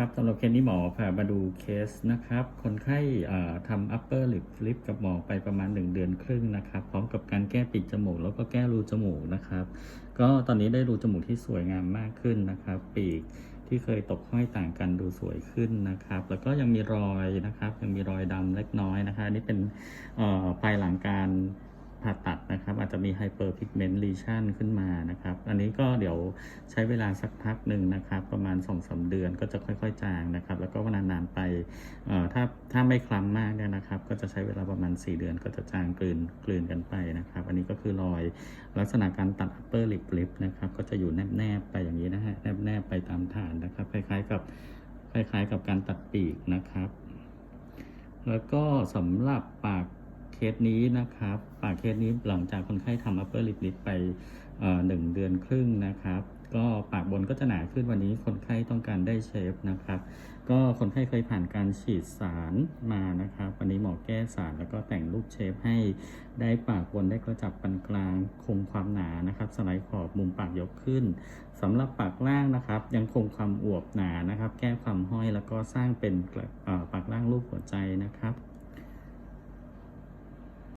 ครับสำหรับเคสนี้หมอพามาดูเคสนะครับ คนไข้เอ่อทำ upper lip flip กับหมอไปประมาณ 1 เดือนครึ่งนะครับ พร้อมกับการแก้ปีกจมูก แล้วก็แก้รูจมูกนะครับ ก็ตอนนี้ได้รูจมูกที่สวยงามมากขึ้นนะครับ ปีกที่เคยตกห้อยต่างกันดูสวยขึ้นนะครับ แล้วก็ยังมีรอยนะครับ ยังมีรอยดำเล็กน้อยนะคะนี่เป็นภายหลังการผ่าตัด นะครับ อาจจะมี hyperpigment lesion ขึ้นมานะครับ อันนี้ก็เดี๋ยวใช้เวลาสักพักหนึ่งนะครับ ประมาณ2อสเดือนก็จะค่อยๆ จางนะครับ แล้วก็นานๆไปเอ่อถ้าถ้าไม่คล้ำมากเนี่ยนะครับ ก็จะใช้เวลาประมาณ 4 เดือนก็จะจางกลืนกลืนกันไปนะครับ อันนี้ก็คือรอยลักษณะการตัด upper lip lip นะครับ ก็จะอยู่แนบๆไปอย่างนี้นะฮะแนบๆไปตามฐานนะครับ คล้ายๆกับคล้ายๆกับการตัดปีกนะครับ แล้วก็สำหรับปาก เคสนี้นะครับปากเคสนี้หลังจากคนไข้ทำ upper lip lip ไปหนึ่งเดือนครึ่งนะครับ ก็ปากบนก็จะหนาขึ้นวันนี้คนไข้ต้องการได้เชฟนะครับ ก็คนไข้เคยผ่านการฉีดสารมานะครับ วันนี้หมอแก้สารแล้วก็แต่งรูปเชฟให้ได้ปากบนได้กระจับปันกลางคงความหนานะครับ สไลด์ขอบมุมปากยกขึ้นสำหรับปากล่างนะครับ ยังคงความอวบหนานะครับ แก้ความห้อยแล้วก็สร้างเป็นปากล่างรูปหัวใจนะครับ